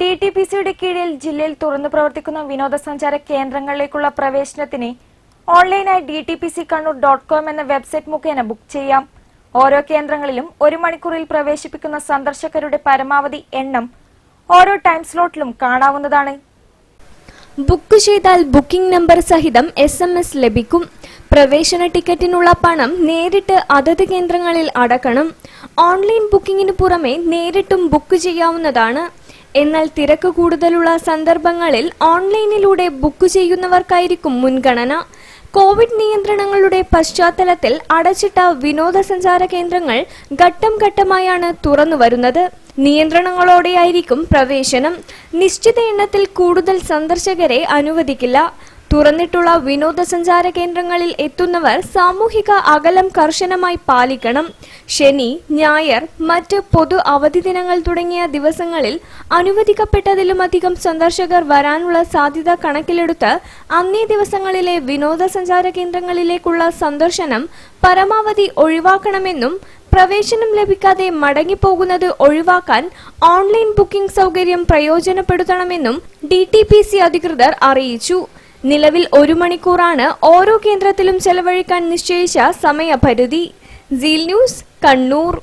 D T P സിയുടെ കീഴിൽ ജില്ലയിൽ തുറന്നു പ്രവർത്തിക്കുന്ന വിനോദസഞ്ചാര കേന്ദ്രങ്ങളിലേക്കുള്ള പ്രവേശനത്തിന് ഓൺലൈനായി D T P C Kannur dot com എന്ന വെബ്സൈറ്റ് മുഖേന ബുക്ക് ചെയ്യാം. ഓരോ കേന്ദ്രങ്ങളിലും ഒരു മണിക്കൂറിൽ പ്രവേശിപ്പിക്കുന്ന സന്ദർശകരുടെ പരമാവധി എണ്ണം ഓരോ ടൈം സ്ലോട്ടിലും കാണാവുന്നതാണ്. ബുക്ക് ചെയ്താൽ ബുക്കിംഗ് നമ്പർ സഹിതം എസ് എം എസ് ലഭിക്കും. പ്രവേശന ടിക്കറ്റിനുള്ള പണം നേരിട്ട് അതത് കേന്ദ്രങ്ങളിൽ അടക്കണം. ഓൺലൈൻ ബുക്കിംഗിന് പുറമെ നേരിട്ടും ബുക്ക് ചെയ്യാവുന്നതാണ്. എന്നാൽ തിരക്ക് കൂടുതലുള്ള സന്ദർഭങ്ങളിൽ ഓൺലൈനിലൂടെ ബുക്ക് ചെയ്യുന്നവർക്കായിരിക്കും മുൻഗണന. കോവിഡ് നിയന്ത്രണങ്ങളുടെ പശ്ചാത്തലത്തിൽ അടച്ചിട്ട വിനോദസഞ്ചാര കേന്ദ്രങ്ങൾ ഘട്ടം ഘട്ടമായാണ് തുറന്നു വരുന്നത്. നിയന്ത്രണങ്ങളോടെയായിരിക്കും പ്രവേശനം. നിശ്ചിത എണ്ണത്തിൽ കൂടുതൽ സന്ദർശകരെ അനുവദിക്കില്ല. തുറന്നിട്ടുള്ള വിനോദസഞ്ചാര കേന്ദ്രങ്ങളിൽ എത്തുന്നവർ സാമൂഹിക അകലം കർശനമായി പാലിക്കണം. ശനി ഞായർ മറ്റ് പൊതു അവധി ദിനങ്ങൾ തുടങ്ങിയ ദിവസങ്ങളിൽ അനുവദിക്കപ്പെട്ടതിലുമധികം സന്ദർശകർ വരാനുള്ള സാധ്യത കണക്കിലെടുത്ത് അന്നേ ദിവസങ്ങളിലെ വിനോദസഞ്ചാര കേന്ദ്രങ്ങളിലേക്കുള്ള സന്ദർശനം പരമാവധി ഒഴിവാക്കണമെന്നും പ്രവേശനം ലഭിക്കാതെ മടങ്ങിപ്പോകുന്നത് ഒഴിവാക്കാൻ ഓൺലൈൻ ബുക്കിംഗ് സൗകര്യം പ്രയോജനപ്പെടുത്തണമെന്നും ഡി അധികൃതർ അറിയിച്ചു. നിലവിൽ ഒരു മണിക്കൂറാണ് ഓരോ കേന്ദ്രത്തിലും ചെലവഴിക്കാൻ നിശ്ചയിച്ച സമയപരിധി. Seal news Kannur.